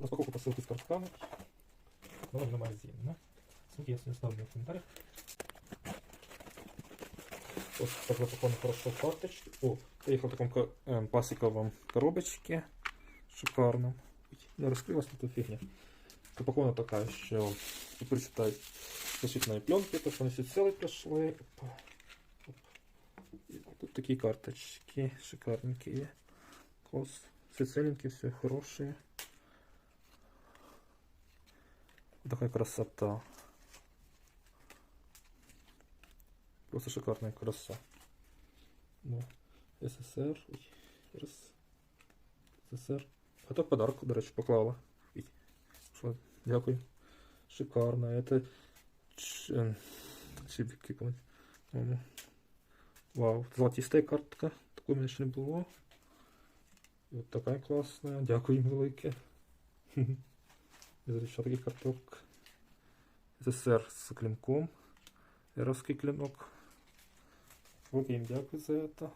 Распаковка посылки с картками. Давай на магазин, да? Ссылки я себе оставлю в комментариях. Вот так запаковано хорошо в карточке. О, приехал в таком ко- эм, пластиковом коробочке. Шикарном. Не раскрылась эта фигня. Запакована такая еще. Тут прочитать защитные пленки, то что они все целые пришли. Опа. Оп. И Тут такие карточки шикарненькие. Класс. Все целенькие, все хорошие. такая красота. Просто шикарная краса. Да. СССР. Ой, раз. СССР. А то подарок, до речі, поклала. Ой, Що? Дякую. Шикарно. Это ч- ем, чибики. по-моєму. Вау, золотистая картка. Такої в мене ще не було. І от така класна. Дякую їм велике. Ще таких карток. СССР з клинком. Еровський клинок. Окей, дякую за це.